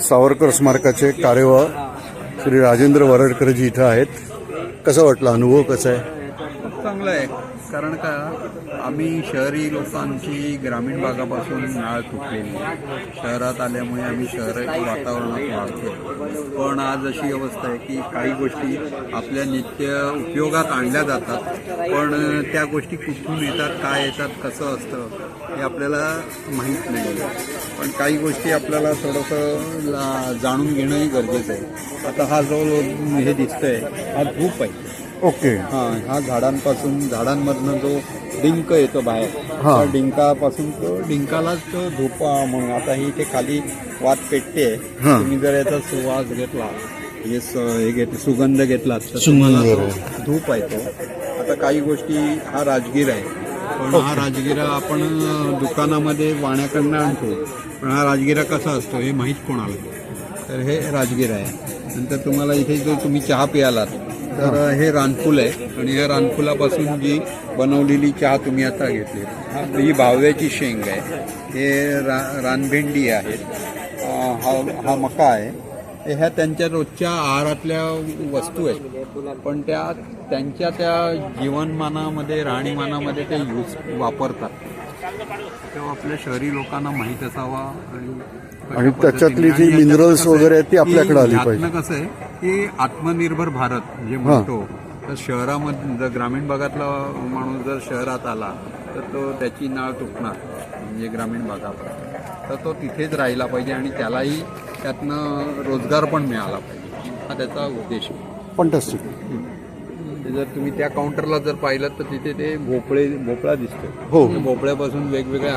सावरकर स्मारकाचे कार्यवाह श्री राजेंद्र वरडकरजी इथं आहेत. कसा वाटला? अनुभव कसा आहे? खूप चांगला आहे. कारण का आम्ही शहरी लोकांची ग्रामीण भागापासून नाळ तुटलेली शहरात आल्यामुळे आम्ही शहर वातावरणात वाढतो पण आज अशी अवस्था आहे की काही गोष्टी आपल्या नित्य उपयोगात आणल्या जातात पण त्या गोष्टी कुठून येतात काय येतात कसं असतं हे आपल्याला माहीत नाही. पण काही गोष्टी आपल्याला थोडंसं ला- जाणून घेणंही गरजेचं आहे. आता हा जो हे दिसतंय हा धूप आहे. ओके. हा हा झाडांपासून झाडांमधनं जो डिंक येतो बाहेर हा. त्या डिंकापासून तो डिंकालाच तो धूपा म्हणून आता ही इथे खाली वात पेटते. हा. तुम्ही जर याचा सुवास घेतला हे स- हे घेतले सुगंध घेतला तर तुम्हाला. तो धूप आहे तो आता काही गोष्टी हा राजगीर आहे. पण हा राजगिरा आपण अं, दुकानामध्ये वाण्याकडनं आणतो. पण हा राजगिरा कसा असतो हे माहीत कोणाला? तर हे राजगिरा आहे. नंतर तुम्हाला इथे जो तुम्ही चहा प्यालात तर हे रानफूल आहे. आणि या रानफुलापासून जी बनवलेली चहा तुम्ही आता घेतली हा भाव्याची शेंग आहे. हे रा रानभेंडी आहेत अं, हा हा मका आहे. हे ह्या त्यांच्या रोजच्या आहारातल्या वस्तू आहेत. पण त्या त्यांच्या त्या जीवनमानामध्ये राहणीमानामध्ये ते यूज वापरतात. तेव्हा आपल्या शहरी लोकांना माहीत असावा आणि त्याच्यातली जी आहे वगैरे आहेत ती आपल्याकडे आली पाहिजे. कसं आहे की आत्मनिर्भर भारत जे म्हणतो तर शहरामध्ये जर ग्रामीण भागातला माणूस जर शहरात आला तर तो त्याची नाळ तुटणार म्हणजे ग्रामीण भागात तर तो तिथेच राहिला पाहिजे आणि त्यालाही त्यातनं रोजगार पण मिळाला पाहिजे हा त्याचा उद्देश आहे. फंटास्टिक जर तुम्ही त्या काउंटरला जर पाहिलं तर तिथे ते भोपळे भोपळा दिसतो हो. भोपळ्यापासून वेगवेगळे